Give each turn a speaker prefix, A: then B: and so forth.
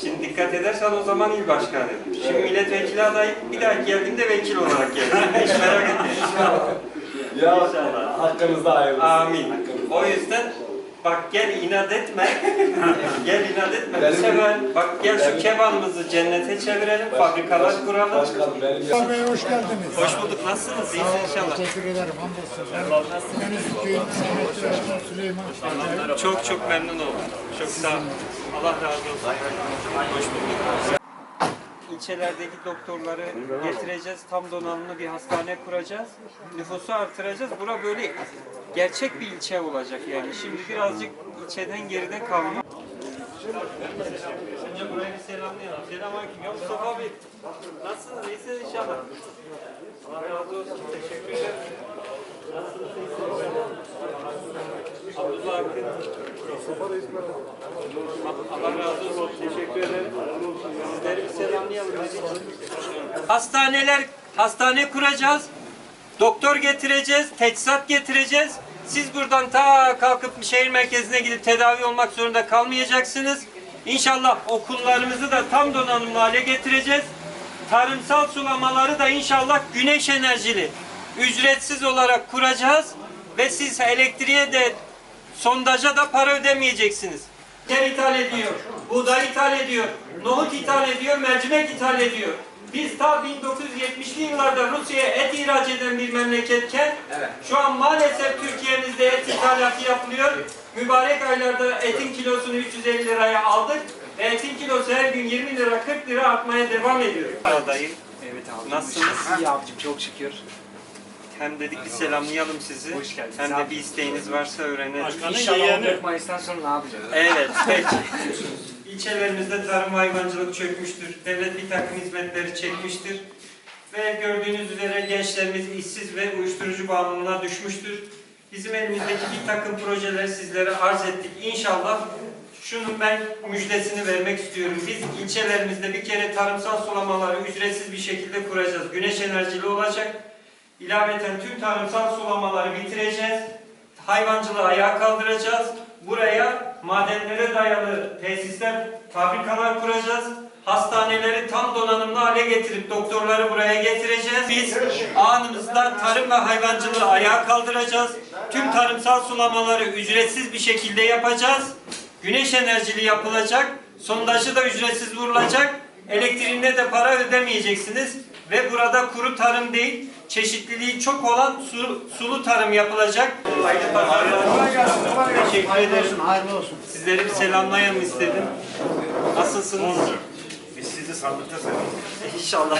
A: Şimdi dikkat edersen o zaman il başkanı. Şimdi milletvekili adayı bir daha geldiğinde vekil olarak geldi. Hiç merak etme.
B: Ya
A: İnşallah.
B: hakkınızda hayırlısı.
A: Amin. O yüzden bak gel inat etme. gel inat etme. Bu
B: Benim-
A: sefer bak gel şu kebanımızı cennete çevirelim. Fabrikalar kuralım.
B: Başkanım benim
C: Bey hoş geldiniz.
A: Hoş bulduk. Nasılsınız? İyisiniz inşallah.
C: Teşekkür ederim. Hamdolsun. Süleyman Şeker.
A: Çok çok memnun oldum. Çok sağ olun. Allah razı olsun. Hoş bulduk. İlçelerdeki doktorları getireceğiz. Tam donanımlı bir hastane kuracağız. Nüfusu artıracağız. Bura böyle gerçek bir ilçe olacak yani. Şimdi birazcık ilçeden geride kalma. Önce buraya bir selamlayalım. Selamünaleyküm. Ya Mustafa abi. Nasılsınız? İyisiniz inşallah. Allah razı olsun. Teşekkür ederim. Nasılsınız? İyisiniz inşallah. Abdullah Akın. Hastaneler, hastane kuracağız. Doktor getireceğiz, teçhizat getireceğiz. Siz buradan ta kalkıp şehir merkezine gidip tedavi olmak zorunda kalmayacaksınız. İnşallah okullarımızı da tam donanımlı hale getireceğiz. Tarımsal sulamaları da inşallah güneş enerjili, ücretsiz olarak kuracağız. Ve siz elektriğe de sondaja da para ödemeyeceksiniz. Yer ithal ediyor, buğday ithal ediyor, nohut ithal ediyor, mercimek ithal ediyor. Biz ta 1970'li yıllarda Rusya'ya et ihraç eden bir memleketken şu an maalesef Türkiye'mizde et ithalatı yapılıyor. Mübarek aylarda etin kilosunu 350 liraya aldık ve etin kilosu her gün 20 lira 40 lira artmaya devam ediyor. Adayım.
D: Evet abi.
A: Nasılsınız?
D: İyi abicim çok şükür.
A: Hem dedik bir selamlayalım sizi.
D: Hoş geldiniz.
A: Hem de bir isteğiniz varsa öğrenelim.
D: İnşallah 14 Mayıs'tan sonra ne yapacağız?
A: Evet, peki. İlçelerimizde tarım ve hayvancılık çökmüştür. Devlet bir takım hizmetleri çekmiştir. Ve gördüğünüz üzere gençlerimiz işsiz ve uyuşturucu bağımlılığına düşmüştür. Bizim elimizdeki bir takım projeleri sizlere arz ettik. İnşallah şunun ben müjdesini vermek istiyorum. Biz ilçelerimizde bir kere tarımsal sulamaları ücretsiz bir şekilde kuracağız. Güneş enerjili olacak. İlaveten tüm tarımsal sulamaları bitireceğiz. Hayvancılığı ayağa kaldıracağız. Buraya madenlere dayalı tesisler, fabrikalar kuracağız. Hastaneleri tam donanımlı hale getirip doktorları buraya getireceğiz. Biz anımızda tarım ve hayvancılığı ayağa kaldıracağız. Tüm tarımsal sulamaları ücretsiz bir şekilde yapacağız. Güneş enerjili yapılacak. Sondajı da ücretsiz vurulacak. Elektriğinde de para ödemeyeceksiniz. Ve burada kuru tarım değil, çeşitliliği çok olan su- sulu tarım yapılacak. Hayırlı pazarlar. Teşekkür ederim.
C: Hayırlı olsun.
A: Sizleri bir selamlayalım istedim. Nasılsınız?
E: Biz sizi sandıkta seviyoruz.
A: İnşallah.